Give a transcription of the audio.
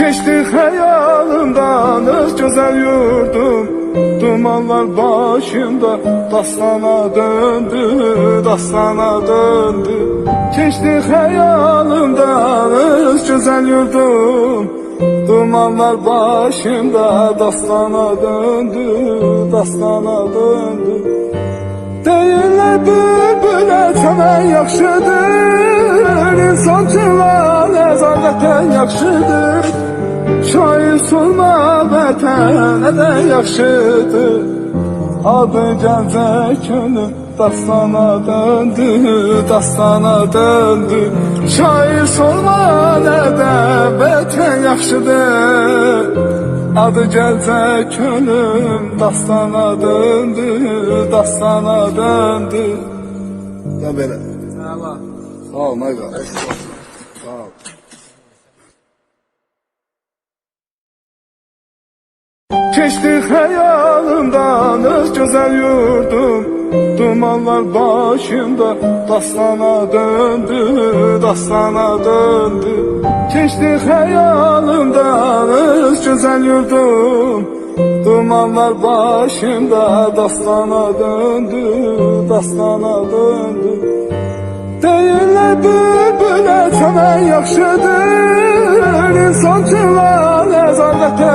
Keçdi xəyalımdan öz gözəl yurdum. Dumanlar başımda dastana döndü, dastana döndü. Keçdi xəyalımdan öz gözəl yurdum. Dumanlar başımda dastana döndü, dastana döndü. Deyirlər bülbülə çəmən yaxşıdır İnsancılar nəzarətən yaxşıdır Şair sorma vətənə də yaxşıdır. Adı gəncə könül dastana döndü, dastana döndü. Şair sorma nədə vətən yaxşıdır. Adı gəlcə könül dastana döndü, dastana döndü. Ya belə. Sağ ol, Mayqa Sağ ol Keçdi xəyalımdan öz gözəl yurdum Dumanlar başımda dastana döndü, dastana döndü. Keçdi xəyalımdan öz gözəl yurdum Dumanlar başımda dastana döndü, dastana döndü. Deyirlər bülbülə çəmən yaxşıdır İnsancılar nəzarətən